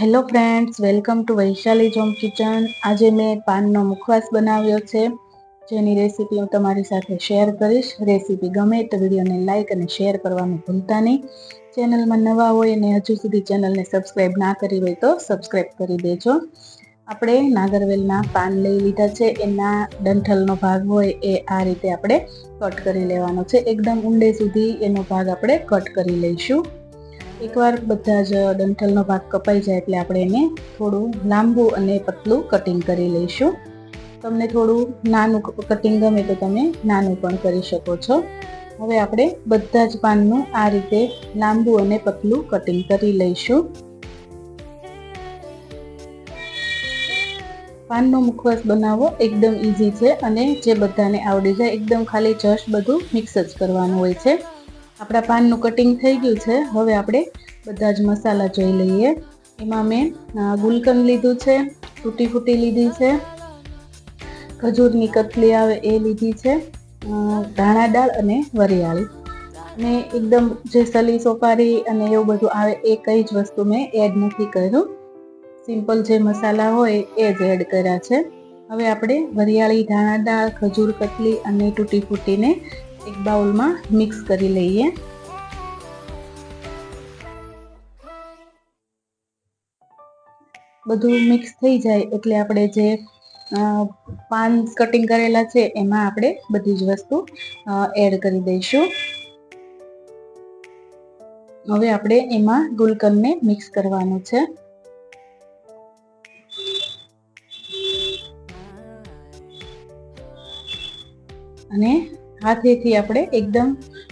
Hello friends welcome to Vaishali જોમ kitchen આજે મેં પાનનો મુખવાસ બનાવ્યો છે. જેની રેસીપી હું તમારી સાથે શેર કરીશ. રેસીપી ગમે તો વિડીયોને લાઇક અને શેર કરવાનું ભૂલતા નહીં. ચેનલમાં નવા હોય અને હજુ સુધી ચેનલને સબસ્ક્રાઈબ ના કરી હોય તો સબસ્ક્રાઈબ કરી દેજો. આપણે નાગરવેલના પાન લઈ લીધા છે. એના ડંઠલનો ભાગ હોય એ આ રીતે આપણે કટ કરી લેવાનો છે. એકદમ ઊંડે સુધી એનો ભાગ આપણે કટ કરી લઈશું. એકવાર બધા જ ડંઠલનો ભાગ કપાઈ જાય એટલે આપણે એને થોડું લાંબુ અને પતલું કટિંગ કરી લઈશું. તમને થોડું નાનું કટિંગ ગમે તો તમે નાનું પણ કરી શકો છો. હવે આપણે બધા જ પાનનું આ રીતે લાંબુ અને પતલું કટિંગ કરી લઈશું. પાનનો મુખવાસ બનાવવો એકદમ ઇઝી છે અને જે બધાને આવડી જાય એકદમ ખાલી જસ્ટ બધું મિક્સ જ કરવાનું હોય છે. આપણા પાનનું કટિંગ થઈ ગયું છે. હવે આપણે બધા જ મસાલા જોઈ લઈએ. એમાં મેં ગુલકંદ લીધું છે, તૂટી ફૂટી લીધી છે. ખજૂરની કતલી આવે એ લીધી છે ધાણા દાળ અને વરિયાળી. અને એકદમ જે સલી સોપારી અને એવું બધું આવે એ કઈ જ વસ્તુ મેં એડ નથી કર્યું. સિમ્પલ જે મસાલા હોય એ જ એડ કર્યા છે. હવે આપણે વરિયાળી, ધાણા દાળ, ખજૂર, કતલી અને તૂટી ફૂટીને એક બાઉલમાં મિક્સ કરી લઈએ. બધું મિક્સ થઈ જાય એટલે આપણે જે પાન કટિંગ કરેલા છે એમાં આપણે બધી જ વસ્તુ એડ કરી દઈશું. હવે આપણે એમાં ગુલકંદને મિક્સ કરવાનું છે. અને હાથેથી આપણે એકદમ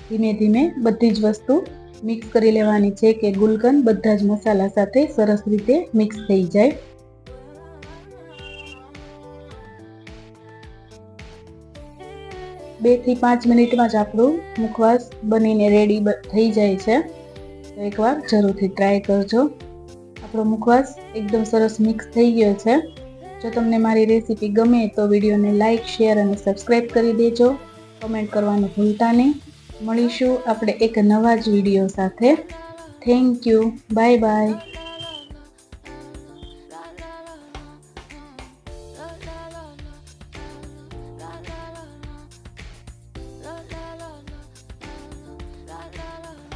ધીમે ધીમે બધી જ વસ્તુ મિક્સ કરી લેવાની છે કે ગુલકંદ બધા જ મસાલા સાથે સરસ રીતે મિક્સ થઈ જાય. બેથી પાંચ મિનિટમાં જ આપણું મુખવાસ બનીને રેડી થઈ જાય છે. એકવાર જરૂરથી ટ્રાય કરજો. આપણો મુખવાસ એકદમ સરસ મિક્સ થઈ ગયો છે. જો તમને મારી રેસીપી ગમે તો વિડીયોને લાઇક શેર અને સબસ્ક્રાઈબ કરી દેજો. કમેન્ટ કરવાનું ભૂલતા નહીં. મળીશું આપણે એક નવા જ વીડિયો સાથે. Thank you bye bye